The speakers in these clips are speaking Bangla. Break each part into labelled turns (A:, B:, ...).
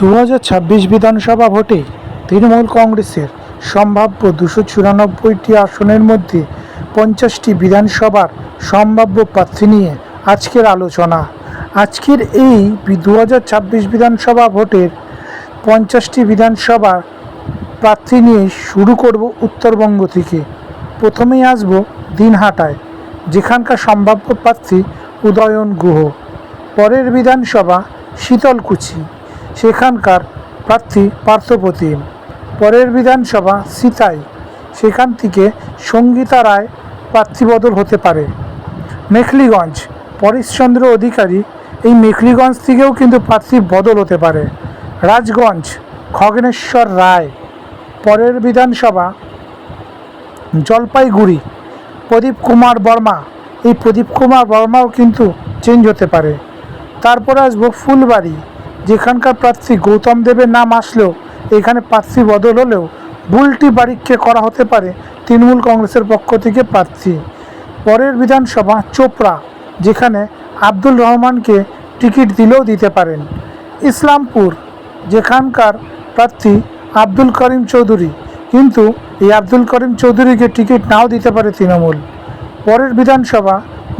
A: দু হাজার ছাব্বিশ বিধানসভা ভোটে তৃণমূল কংগ্রেসের সম্ভাব্য দুশো চুরানব্বইটি আসনের মধ্যে পঞ্চাশটি বিধানসভার সম্ভাব্য প্রার্থী নিয়ে আজকের আলোচনা। আজকের এই দু হাজার ছাব্বিশ বিধানসভা ভোটের পঞ্চাশটি বিধানসভার প্রার্থী নিয়ে শুরু করব উত্তরবঙ্গ থেকে। প্রথমেই আসব দিনহাটায়, যেখানকার সম্ভাব্য প্রার্থী উদয়ন গুহ। পরের বিধানসভা শীতলকুচি। সেখানকার প্রার্থী পার্থপ্রতিম। পরের বিধানসভা সিতাই, সেখান থেকে সঙ্গীতা রায় প্রার্থী বদল হতে পারে। মেখলিগঞ্জ, পরেশচন্দ্র অধিকারী, এই মেখলিগঞ্জ থেকেও কিন্তু প্রার্থী বদল হতে পারে। রাজগঞ্জ, খগনেশ্বর রায়। পরের বিধানসভা জলপাইগুড়ি, প্রদীপ কুমার বর্মা। এই প্রদীপ কুমার বর্মাও কিন্তু চেঞ্জ হতে পারে। তারপরে আসব ফুলবাড়ি যেখানকার প্রার্থী গৌতম দেবের নাম আসলেও এখানে প্রার্থী বদল হলেও বুলটি বাড়িকে করা হতে পারে তৃণমূল কংগ্রেসের পক্ষ থেকে প্রার্থী। পরের বিধানসভা চোপড়া, যেখানে আব্দুল রহমানকে টিকিট দিলেও দিতে পারেন। ইসলামপুর, যেখানকার প্রার্থী আব্দুল করিম চৌধুরী, কিন্তু এই আব্দুল করিম চৌধুরীকে টিকিট নাও দিতে পারে তৃণমূল। পরের বিধানসভা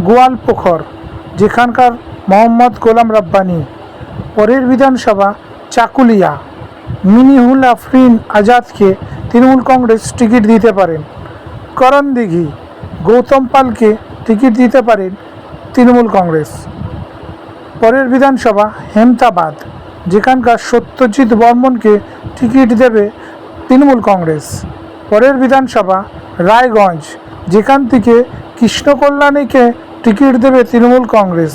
A: গোয়ালপোখর, যেখানকার মোহাম্মদ গোলাম রাব্বানি পরের বিধানসভা চাকুলিয়া। মিনিহুল আফরিন আজাদকে তৃণমূল কংগ্রেস টিকিট দিতে পারেন। করণ দিঘি, গৌতম পালকে টিকিট দিতে পারেন তৃণমূল কংগ্রেস। পরের বিধানসভা হেমতাবাদ, যেখানকার সত্যজিৎ বর্মনকে টিকিট দেবে তৃণমূল কংগ্রেস। পরের বিধানসভা রায়গঞ্জ, যেখান থেকে কৃষ্ণ কল্যাণীকে টিকিট দেবে তৃণমূল কংগ্রেস।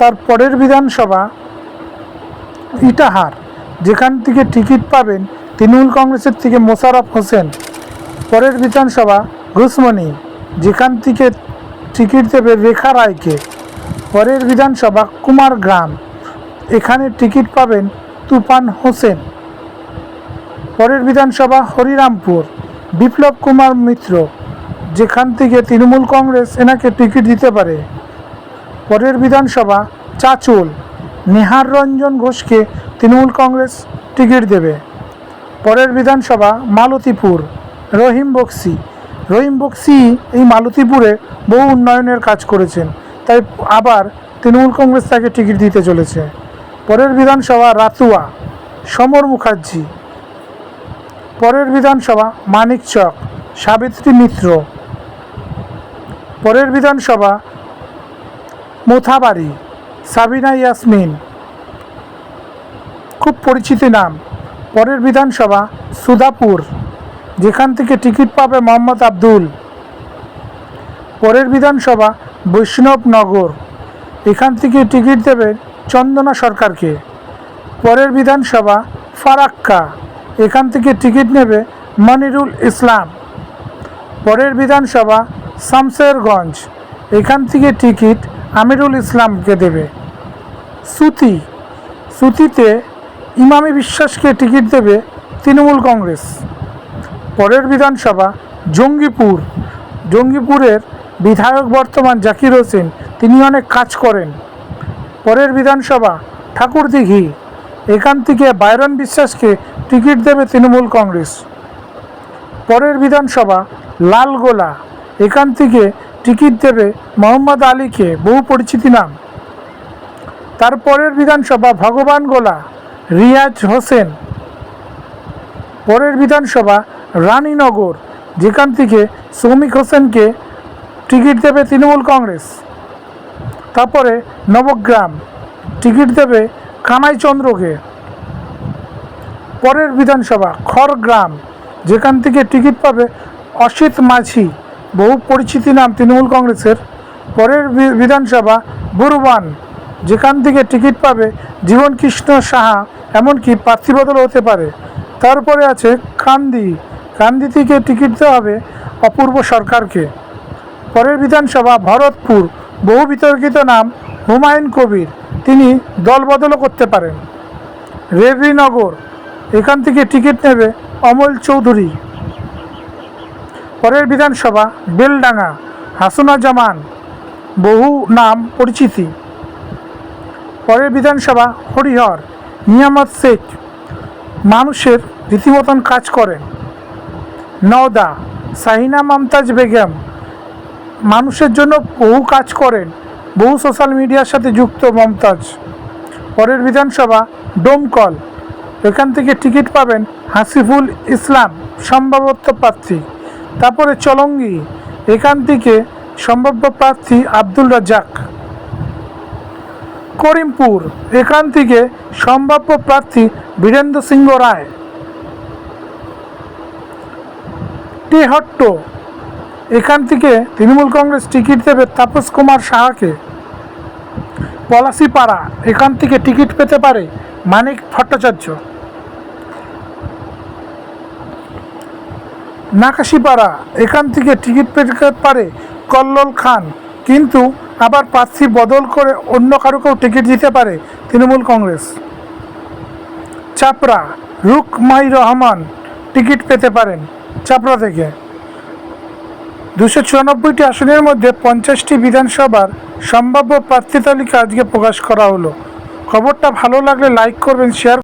A: তার পরের বিধানসভা ইটাহার, যেখান থেকে টিকিট পাবেন তৃণমূল কংগ্রেসের থেকে মোশাররফ হোসেন। পরের বিধানসভা ঘুষমণি যেখান থেকে টিকিট দেবে রেখা রায়কে। পরের বিধানসভা কুমার গ্রাম, এখানে টিকিট পাবেন তুফান হোসেন। পরের বিধানসভা হরিরামপুর, বিপ্লব কুমার মিত্র, যেখান থেকে তৃণমূল কংগ্রেস এনাকে টিকিট দিতে পারে। পরের বিধানসভা, চাচুল। নেহার রঞ্জন ঘোষকে তৃণমূল কংগ্রেস টিকিট দেবে। পরের বিধানসভা, মালতীপুর। রহিম বক্সি। রহিম বক্সি এই মালতীপুরে বহু উন্নয়নের কাজ করেছেন, তাই আবার তৃণমূল কংগ্রেস তাকে টিকিট দিতে চলেছে। পরের বিধানসভা, রাতুয়া। সমর মুখার্জি। পরের বিধানসভা মানিকচক সাবিত্রী মিত্র। পরের বিধানসভা মোথাবাড়ি, সাবিনা ইয়াসমিন। খুব পরিচিত নাম। পরের বিধানসভা সুদাপুর, যেখান থেকে টিকিট পাবে মোহাম্মদ আব্দুল। পরের বিধানসভা বৈষ্ণবনগর, এখান থেকে টিকিট দেবে চন্দনা সরকারকে। পরের বিধানসভা ফারাক্কা, এখান থেকে টিকিট নেবে মনিরুল ইসলাম। পরের বিধানসভা শামশেরগঞ্জ এখান থেকে টিকিট আমিরুল ইসলামকে দেবে? সুতি সুতিতে ইমামি বিশ্বাসকে টিকিট দেবে তৃণমূল কংগ্রেস। পরের বিধানসভা জঙ্গিপুর। জঙ্গিপুরের বিধায়ক বর্তমান জাকির হোসেন, তিনি অনেক কাজ করেন। পরের বিধানসভা ঠাকুরদিঘি এখান থেকে বাইরন বিশ্বাসকে টিকিট দেবে তৃণমূল কংগ্রেস। পরের বিধানসভা লালগোলা। এখান থেকে টিকিট দেবে মোহাম্মদ আলীকে বহু পরিচিতি নাম। তারপরের বিধানসভা ভগবান গোলা, রিয়াজ হোসেন। পরের বিধানসভা রানীনগর, যেখান থেকে শ্রমিক হোসেনকে টিকিট দেবে তৃণমূল কংগ্রেস। তারপরে নবগ্রাম, টিকিট দেবে কানাই চন্দ্রকে পরের বিধানসভা খড়গ্রাম, যেখান থেকে টিকিট পাবে অসিত মাঝি। বহু পরিচিতি নাম তৃণমূল কংগ্রেসের। পরের বিধানসভা বুরবান যেখান থেকে টিকিট পাবে জীবন কৃষ্ণ সাহা, এমনকি প্রার্থী বদল হতে পারে। তারপরে আছে কান্দি। কান্দি থেকে টিকিট দেওয়া হবে অপূর্ব সরকারকে। পরের বিধানসভা ভরতপুর, বহু বিতর্কিত নাম হুমায়ুন কবির। তিনি দলবদলও করতে পারেন। রেভিনগর এখান থেকে টিকিট নেবে অমল চৌধুরী। পরের বিধানসভা, বেলডাঙ্গা হাসুনা জামান বহু নাম পরিচিতি। পরের বিধানসভা, হরিহর, নিয়ামত শেখ, মানুষের রীতিমতন কাজ করেন। নওদা, সাহিনা মমতাজ বেগম, মানুষের জন্য বহু কাজ করেন, বহু সোশ্যাল মিডিয়ার সাথে যুক্ত মমতাজ। পরের বিধানসভা, ডোমকল, এখান থেকে টিকিট পাবেন হাসিফুল ইসলাম সম্ভাব্য প্রার্থী। তারপরে চলঙ্গি। এখান থেকে সম্ভাব্য প্রার্থী আব্দুল রাজ্জাক। করিমপুর, এখান থেকে সম্ভাব্য প্রার্থী বীরেন্দ্র সিংহ রায়। টেহট্ট এখান থেকে তৃণমূল কংগ্রেস টিকিট দেবে তাপস কুমার সাহাকে। পলাশিপাড়া, এখান থেকে টিকিট পেতে পারে মানিক ভট্টাচার্য। নাকাশিপাড়া, এখান থেকে টিকিট পেতে পারে কল্লোল খান। কিন্তু আবার প্রার্থী বদল করে অন্য কারোকেও টিকিট দিতে পারে তৃণমূল কংগ্রেস। চাপড়া, রুকমাই রহমান টিকিট পেতে পারেন চাপড়া থেকে। দুশো চুরানব্বইটি আসনের মধ্যে পঞ্চাশটি বিধানসভার সম্ভাব্য প্রার্থী তালিকা আজকে প্রকাশ করা হলো। খবরটা ভালো লাগলে লাইক করবেন শেয়ার